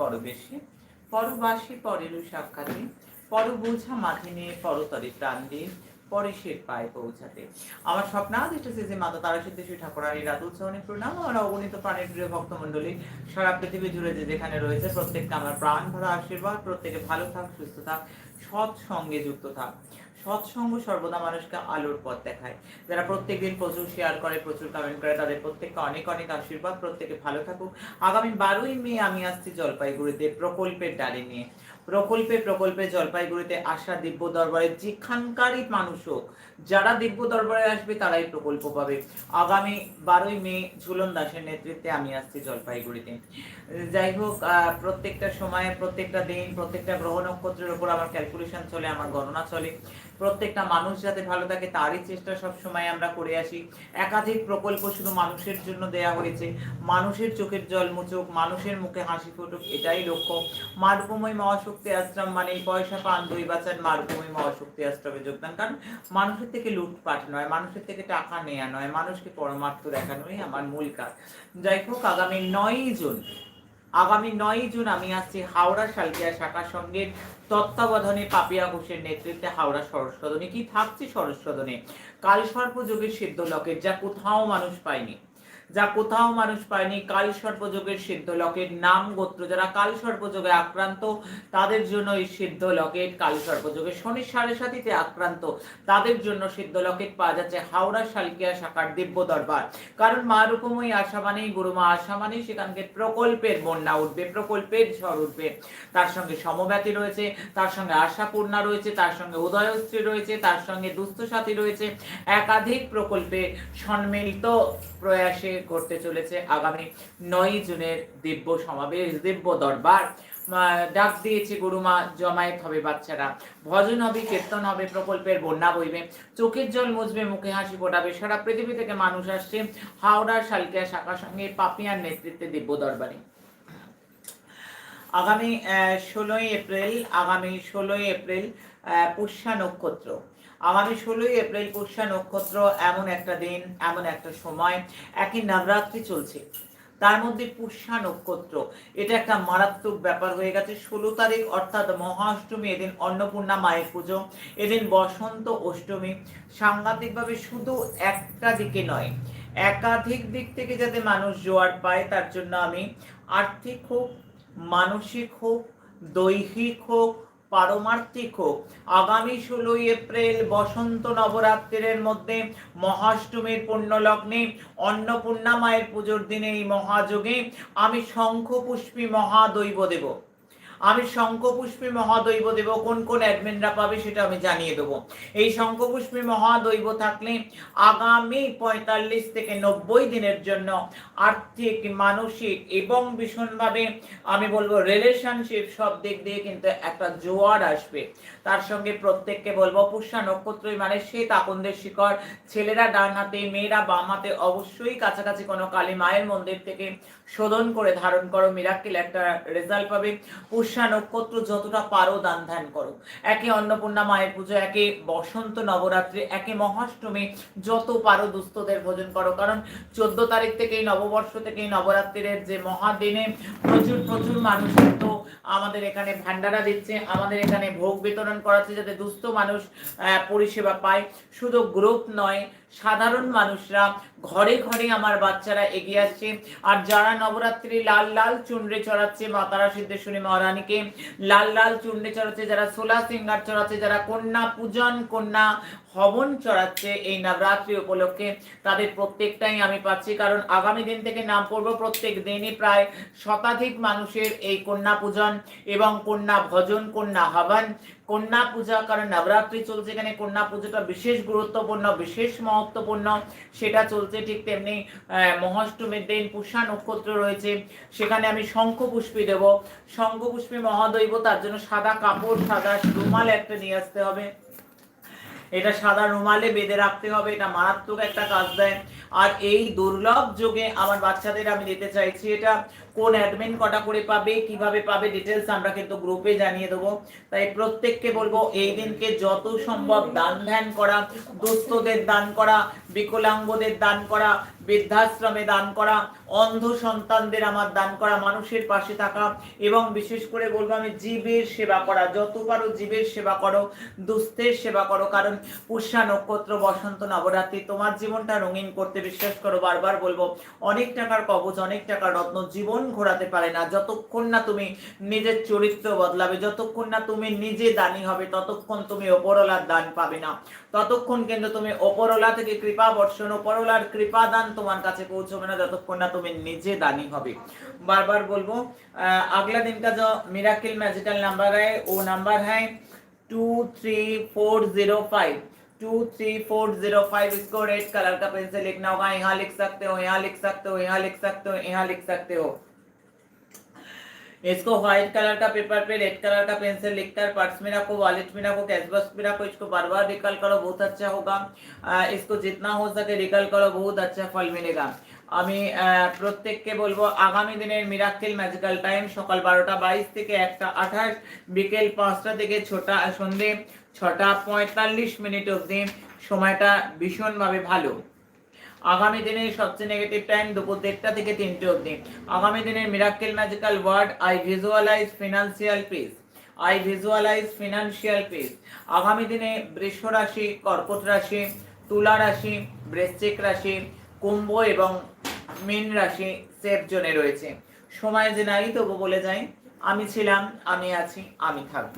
পরবেশে পরবাসী পরেরও সাক্ষাতে পর বোঝা মাথে নিয়ে পরতরে প্রাণ। দিয়ে পরেশের পায়ে পৌঁছাতে। আমার স্বপ্নাদিষ্ট যে মাতা তারা সিদ্ধেশ্বরী ঠাকুরানী রাত উৎসবনে প্রণাম। আমার অগণিত প্রাণের প্রিয় ভক্তমণ্ডলী, সারা পৃথিবী জুড়ে যে যেখানে রয়েছে, প্রত্যেককে আমার প্রাণ ভরা আশীর্বাদ। প্রত্যেকে ভালো থাক, সুস্থ থাক সৎ সঙ্গে যুক্ত থাক। সৎসঙ্গ সর্বদা মানুষকে আলোর পথ দেখায়। যারা প্রত্যেকদিন প্রচুর শেয়ার করে, প্রচুর কমেন্ট করে, তাদের প্রত্যেককে অনেক অনেক আশীর্বাদ। প্রত্যেকে ভালো থাকুক। আগামী বারোই মে আমি আসছি জলপাইগুড়িতে প্রকল্পের ডালি নিয়ে। প্রকল্পে প্রকল্পে জলপাইগুড়িতে আসা দিব্য দরবারে যেখানকারই মানুষ হোক, যারা দিব্য দরবারে আসবে তারাই প্রকল্প পাবে। আগামী বারোই মে ঝুলন দাসের নেতৃত্বে আমি আসছি জলপাইগুড়িতে। যাই হোক প্রত্যেকটা সময়ে, প্রত্যেকটা দিন, প্রত্যেকটা গ্রহ নক্ষত্রের উপর আমার ক্যালকুলেশন চলে, আমার গণনা চলে। প্রত্যেকটা মানুষ যাতে ভালো থাকে, তারই চেষ্টা সব সময় আমরা করে আসি। একাধিক প্রকল্প শুধু মানুষের জন্য দেয়া হয়েছে। মানুষের চোখের জল মুচুক, মানুষের মুখে হাসি ফুটুক, এটাই লক্ষ্য। মারুভূমি মহাশক্তি আশ্রম মানে পয়সা পান, দুই বাচ্চার মারুভূমি মহাশক্তি আশ্রমে যোগদান। কারণ মানুষের থেকে লুটপাট নয়, মানুষের থেকে টাকা নেওয়া নয়, মানুষকে পরমার্থ দেখানোই আমার মূল কাজ। যাই হোক, আগামী নয়ই জুন আগামী নয়ই জুন আমি আসছি হাওড়া শালকিয়া শাখা সঙ্গের তত্ত্বাবধানে পাপিয়া ঘোষের নেতৃত্বে হাওড়া সরস্বদনে কি থাকছে সরস্বদনে কালসর্প যুগের সিদ্ধ লকের যা কোথাও মানুষ পায়নি। যা কোথাও মানুষ পায়নি। কাল সর্পযোগের সিদ্ধ লকেট নাম গোত্র। যারা কাল সর্পযোগে আক্রান্ত, তাদের জন্য এই সিদ্ধ লকেট কাল সর্পযোগে শনি সাড়ে সাতিতে আক্রান্ত। তাদের জন্য সিদ্ধ লকেট পাওয়া যাচ্ছে হাওড়া, শালকিয়া শাখার দিব্য দরবার। কারণ মা রূপময়ী আশা মানেই গুরু, মা আশা মানেই সেখানকে প্রকল্পের বন্যা উঠবে, প্রকল্পের ঝড় উঠবে। তার সঙ্গে সমব্যাতি রয়েছে, তার সঙ্গে আশাপূর্ণা রয়েছে, তার সঙ্গে উদয়শ্রী রয়েছে, তার সঙ্গে দুস্থ সাথী রয়েছে। একাধিক প্রকল্পে সম্মিলিত প্রয়াসে করতে চলেছে আগামী নয় জুনের দিব্য সমাবেশ, দিব্য দরবার। ডাক দিয়েছে গুরুমা, জমায়েত হবে বাচ্চারা। ভজন হবে, কীর্তন হবে, প্রকল্পের বন্যা বইবে। চোখের জল মুছবে, মুখে হাসি ফোটাবে। সারা পৃথিবী থেকে মানুষ আসছে হাওড়ার শালকিয়া শাখার সঙ্গে পাপিয়ার নেতৃত্বে দিব্য দরবারে। আগামী ষোলোই এপ্রিল, আগামী ষোলোই এপ্রিল পুষ্যা নক্ষত্র। আগামী ষোলোই এপ্রিল পুষ্যা নক্ষত্র এমন একটা দিন, এমন একটা সময়, একই নবরাত্রি চলছে। তার মধ্যে পুষ্যা নক্ষত্র, এটা একটা মারাত্মক ব্যাপার হয়ে গেছে। ষোলো তারিখ অর্থাৎ মহাষ্টমী, এদিন অন্নপূর্ণা মায়ের পুজো, এদিন বসন্ত অষ্টমী। সাংঘাতিকভাবে শুধু একটা দিকে নয়, একাধিক দিক থেকে যাতে মানুষ জোয়ার পায়, তার জন্য আমি আর্থিক হোক মানসিক হোক, দৈহিক হোক, পারমার্থিক হোক, আগামী ষোলোই এপ্রিল বসন্ত নবরাত্রির মধ্যে মহাষ্টমীর পুণ্যলগ্নে, অন্নপূর্ণা মায়ের পুজোর দিনে এই মহাযোগে আমি শঙ্খ পুষ্পী মহাদৈব দেব। আমি শঙ্খপুষ্পী মহাদৈব দেব। কোন কোন অ্যাডমিনরা পাবে সেটা আমি জানিয়ে দেবো। এই শঙ্খপুষ্পী মহাদৈব থাকলে আগামী পঁয়তাল্লিশ থেকে নব্বই দিনের জন্য আর্থিক, মানসিক এবং ভীষণভাবে আমি বলব রিলেশনশিপ সব দিক দিয়ে কিন্তু একটা জোয়ার আসবে। তার সঙ্গে প্রত্যেককে বলব, পুষ্যা নক্ষত্রই মানে সে তাপনদের শিকড়। ছেলেরা ডান হাতে, মেয়েরা বাম হাতে অবশ্যই কাছাকাছি কোনো কালী মায়ের মন্দির থেকে শোধন করে ধারণ করো। মিরাক্কেল একটা রেজাল্ট পাবে। পুষ্যা নক্ষত্র যতটা পারো দান ধ্যান করো। একে অন্নপূর্ণা মায়ের পুজো, একে বসন্ত নবরাত্রি, একে মহাষ্টমী, যত পারো দুস্থদের ভোজন করো। কারণ চোদ্দ তারিখ থেকে এই নববর্ষ থেকে এই নবরাত্রির যে মহাদিনে প্রচুর প্রচুর মানুষ কিন্তু আমাদের এখানে ভান্ডারা দিচ্ছে, আমাদের এখানে ভোগ বিতরণ করাচ্ছে যাতে দুস্থ মানুষ পরিষেবা পায়। শুধু গ্রুপ নয়, সাধারণ মানুষরা ঘরে ঘরে আমার বাচ্চারা এগিয়ে আসছে। আর যারা নবরাত্রি লাল লাল চুনরে চড়াচ্ছে, মা মাতারা সিদ্ধেশ্বরী মহারানীকে লাল লাল চুনরে চড়াচ্ছে, যারা সোলা সিঙ্গার চড়াচ্ছে, যারা কন্যা পূজন, কন্যা হবন চড়াচ্ছে এই নবরাত্রি উপলক্ষে। তাদের প্রত্যেকটাই আমি পাচ্ছি, কারণ আগামী দিন থেকে নাম পড়ব প্রত্যেক দিনই প্রায় শতাধিক মানুষের এই কন্যা পূজন এবং কন্যা ভজন, কন্যা হবন। কন্যা পূজা, কারণ নবরাত্রি চলছে এখানে। কন্যা পুজোটা বিশেষ গুরুত্বপূর্ণ, বিশেষ মহত্বপূর্ণ। সেটা চলছে ঠিক তেমনি মহাষ্টমীর দিন পুষা নক্ষত্র রয়েছে। সেখানে আমি শঙ্খ পুষ্পী দেব। শঙ্খ পুষ্পী মহাদৈব, তার জন্য সাদা কাপড়, সাদা রুমাল একটা নিয়ে আসতে হবে। এটা সাদা রুমালে বেঁধে রাখতে হবে, এটা মারাত্মক একটা কাজ দেয়। আর এই দুর্লভ যোগে আমার বাচ্চাদের আমি দিতে চাইছি এটা কোন অ্যাডমিন কটা করে পাবে, কীভাবে পাবে ডিটেলস আমরা কিন্তু গ্রুপে জানিয়ে দেবো। তাই প্রত্যেককে বলব, এই দিনকে যত সম্ভব দান ধ্যান করা, দুস্থদের দান করা, বিকলাঙ্গদের দান করা, বৃদ্ধাশ্রমে দান করা, অন্ধ সন্তানদের আমার দান করা, মানুষের পাশে থাকা এবং বিশেষ করে বলব আমি জীবের সেবা করা, যত পারো জীবের সেবা করো, দুস্থের সেবা করো, কারণ পুষ্যা নক্ষত্র, বসন্ত, নবরাত্রি তোমার জীবনটা রঙিন করতে বিশ্বাস করো, বারবার বলব, অনেক টাকার কবচ, অনেক টাকার রত্ন, জীবন ঘোরাতে পারে না যতক্ষণ না তুমি নিজের চরিত্র বদলাবে যতক্ষণ না তুমি নিজে দানি হবে ততক্ষণ তুমি ওপরওয়ালার দান পাবে না ততক্ষণ কিন্তু তুমি ওপরওয়ালা থেকে কৃপা বর্ষণ ওপরওয়ালার কৃপা দান তোমার কাছে পৌঁছবে না যতক্ষণ না তুমি নিজে দানি হবে बार बोलबो अ, अगला दिन का जो मिराकिल मैजिकल नंबर है वो नंबर है two three four zero five two three four zero five इसको रेड कलर का पेन से लिखना होगा यहाँ लिख सकते हो यहाँ लिख सकते हो यहाँ लिख सकते हो यहाँ लिख सकते हो इसको व्हाइट कलर का पेपर पे रेड कलर का पेंसिल लिखकर पर्स में रखो वॉलेट में रखो कैश बॉक्स में रखो इसको बार बार रिकल करो बहुत अच्छा होगा अ, इसको जितना हो सके रिकल करो बहुत अच्छा फल मिलेगा আমি আহ, প্রত্যেককে বলবো আগামী দিনের মিরাক্কেল ম্যাজিক্যাল টাইম সকাল বারোটা বাইশ থেকে একটা আঠাশ বিকেল পাঁচটা থেকে ছটা সন্ধে ছটা পঁয়তাল্লিশ মিনিট অবধি সময়টা ভীষণভাবে ভালো আগামী দিনের সবচেয়ে নেগেটিভ টাইম দুপুর দেড়টা থেকে তিনটে অবধি। আগামী দিনের miracle magical word I visualise financial peace I visualise financial peace আগামী দিনে বৃষ রাশি, কর্কট রাশি, তুলা রাশি, বৃশ্চিক রাশি, কুম্ভ এবং মীন রাশি সেফ জোনে রয়েছে। সময় যে নাই তবু বলে যাই আমি ছিলাম, আমি আছি, আমি থাকব।